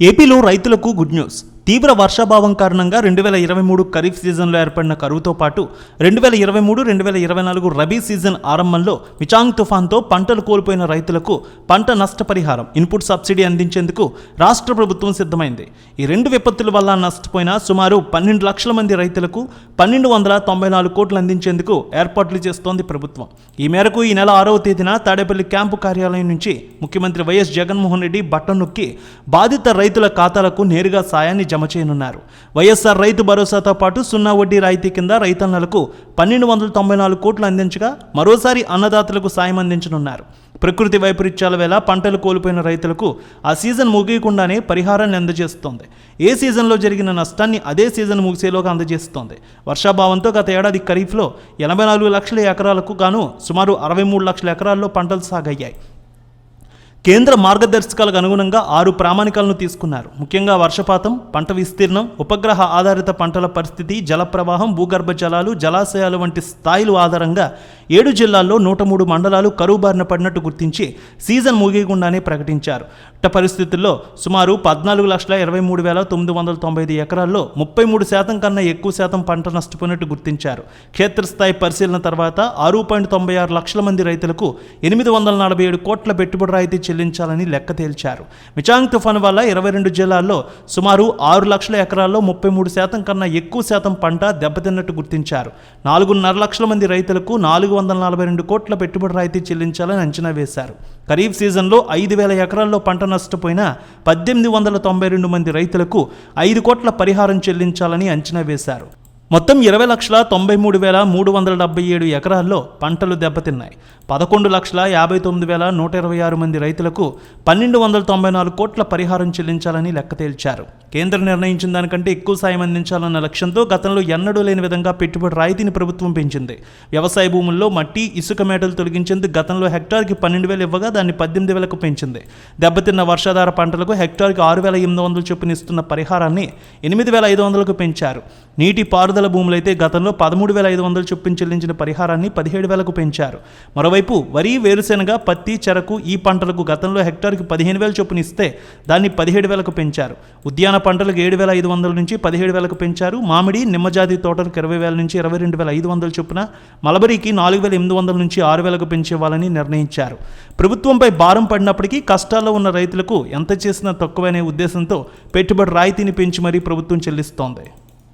ఏపీలో రైతులకు good news. తీవ్ర వర్షాభావం కారణంగా రెండు వేల ఇరవై మూడు ఖరీఫ్ సీజన్లో ఏర్పడిన కరువుతో పాటు రెండు వేల ఇరవై మూడు రెండు వేల ఇరవై నాలుగు రబీ సీజన్ ఆరంభంలో మిచాంగ్ తుఫాన్తో పంటలు కోల్పోయిన రైతులకు పంట నష్టపరిహారం ఇన్పుట్ సబ్సిడీ అందించేందుకు రాష్ట్ర ప్రభుత్వం సిద్ధమైంది. ఈ రెండు విపత్తుల వల్ల నష్టపోయిన సుమారు పన్నెండు లక్షల మంది రైతులకు పన్నెండు వందల తొంభై నాలుగు కోట్లు అందించేందుకు ఏర్పాట్లు చేస్తోంది ప్రభుత్వం. ఈ మేరకు ఈ నెల ఆరవ తేదీన తాడేపల్లి క్యాంపు కార్యాలయం నుంచి ముఖ్యమంత్రి వైఎస్ జగన్మోహన్ రెడ్డి బట్టం నొక్కి బాధిత రైతుల ఖాతాలకు నేరుగా సాయాన్ని జమ చేయనున్నారు. వైఎస్ఆర్ రైతు భరోసాతో పాటు సున్నా వడ్డీ రాయితీ కింద రైతన్నలకు పన్నెండు వందల తొంభై నాలుగు కోట్లు అందించగా మరోసారి అన్నదాతలకు సాయం అందించనున్నారు. ప్రకృతి వైపరీత్యాల వేళ పంటలు కోల్పోయిన రైతులకు ఆ సీజన్ ముగియకుండానే పరిహారాన్ని అందజేస్తోంది. ఏ సీజన్లో జరిగిన నష్టాన్ని అదే సీజన్ ముగిసేలోగా అందజేస్తోంది. వర్షాభావంతో గత ఏడాది ఖరీఫ్లో ఎనభై నాలుగు లక్షల ఎకరాలకు గాను సుమారు అరవై మూడు లక్షల ఎకరాల్లో పంటలు సాగయ్యాయి. కేంద్ర మార్గదర్శకాలకు అనుగుణంగా ఆరు ప్రామాణికాలను తీసుకున్నారు. ముఖ్యంగా వర్షపాతం పంట విస్తీర్ణం ఉపగ్రహ ఆధారిత పంటల పరిస్థితి జల ప్రవాహం భూగర్భ జలాలు జలాశయాలు వంటి స్థాయిలు ఆధారంగా ఏడు జిల్లాల్లో నూట మూడు మండలాలు కరువు బారిన పడినట్టు గుర్తించి సీజన్ ముగియకుండానే ప్రకటించారు. ఇట్ట పరిస్థితుల్లో సుమారు పద్నాలుగు లక్షల ఇరవై మూడు వేల తొమ్మిది వందల తొంభై ఐదు ఎకరాల్లో ముప్పై మూడు శాతం కన్నా ఎక్కువ శాతం పంట నష్టపోయినట్టు గుర్తించారు. క్షేత్రస్థాయి పరిశీలన తర్వాత ఆరు పాయింట్ తొంభై ఆరు లక్షల మంది రైతులకు ఎనిమిది వందల నలభై ఏడు కోట్ల పెట్టుబడి రాయితీ చెల్లించాలని లెక్క తేల్చారు. మిచాంగ్ తుఫాను వల్ల ఇరవై రెండు జిల్లాల్లో సుమారు ఆరు లక్షల ఎకరాల్లో ముప్పై మూడు శాతం కన్నా ఎక్కువ శాతం పంట దెబ్బతిన్నట్టు గుర్తించారు. నాలుగున్నర లక్షల మంది రైతులకు నాలుగు వందల నలభై రెండు కోట్ల పెట్టుబడి రాయితీ చెల్లించాలని అంచనా వేశారు. ఖరీఫ్ సీజన్లో ఐదు వేల ఎకరాల్లో పంట నష్టపోయిన పద్దెనిమిది వందల తొంభై రెండు మంది రైతులకు ఐదు కోట్ల పరిహారం చెల్లించాలని అంచనా వేశారు. మొత్తం ఇరవై లక్షల తొంభై మూడు వేల మూడు వందల డెబ్బై ఏడు ఎకరాల్లో పంటలు దెబ్బతిన్నాయి. పదకొండు లక్షల యాభై తొమ్మిది వేల నూట ఇరవై ఆరు మంది రైతులకు పన్నెండు వందల తొంభై నాలుగు కోట్ల పరిహారం చెల్లించాలని లెక్క తేల్చారు. కేంద్రం నిర్ణయించిన దానికంటే ఎక్కువ సాయం అందించాలన్న లక్ష్యంతో గతంలో ఎన్నడూ లేని విధంగా పెట్టుబడి రాయితీని ప్రభుత్వం పెంచింది. వ్యవసాయ భూముల్లో మట్టి ఇసుక మేటలు తొలగించేందుకు గతంలో హెక్టార్కి పన్నెండు వేలు ఇవ్వగా దాన్ని పద్దెనిమిది వేలకు పెంచింది. దెబ్బతిన్న వర్షాధార పంటలకు హెక్టార్కి ఆరు వేల ఎనిమిది వందలు చొప్పున ఇస్తున్న పరిహారాన్ని ఎనిమిది వేల ఐదు వందలకు పెంచారు. నీటి పారుదల భూములైతే గతంలో పదమూడు వేల ఐదు వందలు చొప్పున చెల్లించిన పరిహారాన్ని పదిహేడు వేలకు పెంచారు. మరోవైపు వరి వేరుశెనగ పత్తి చెరకు ఈ పంటలకు గతంలో హెక్టార్కి పదిహేను వేల చొప్పున ఇస్తే దాన్ని పదిహేడు వేలకు పెంచారు. ఉద్యాన పంటలకు ఏడు వేల ఐదు వందల నుంచి పదిహేడు వేలకు పెంచారు. మామిడి నిమ్మజాతి తోటలకు ఇరవై వేల నుంచి ఇరవై రెండు వేల ఐదు వందల చొప్పున మలబరీకి నాలుగు వేల ఎనిమిది వందల నుంచి ఆరు వేలకు పెంచేవాలని నిర్ణయించారు. ప్రభుత్వంపై భారం పడినప్పటికీ కష్టాల్లో ఉన్న రైతులకు ఎంత చేసినా తక్కువనే ఉద్దేశంతో పెట్టుబడి రాయితీని పెంచి మరీ ప్రభుత్వం చెల్లిస్తోంది.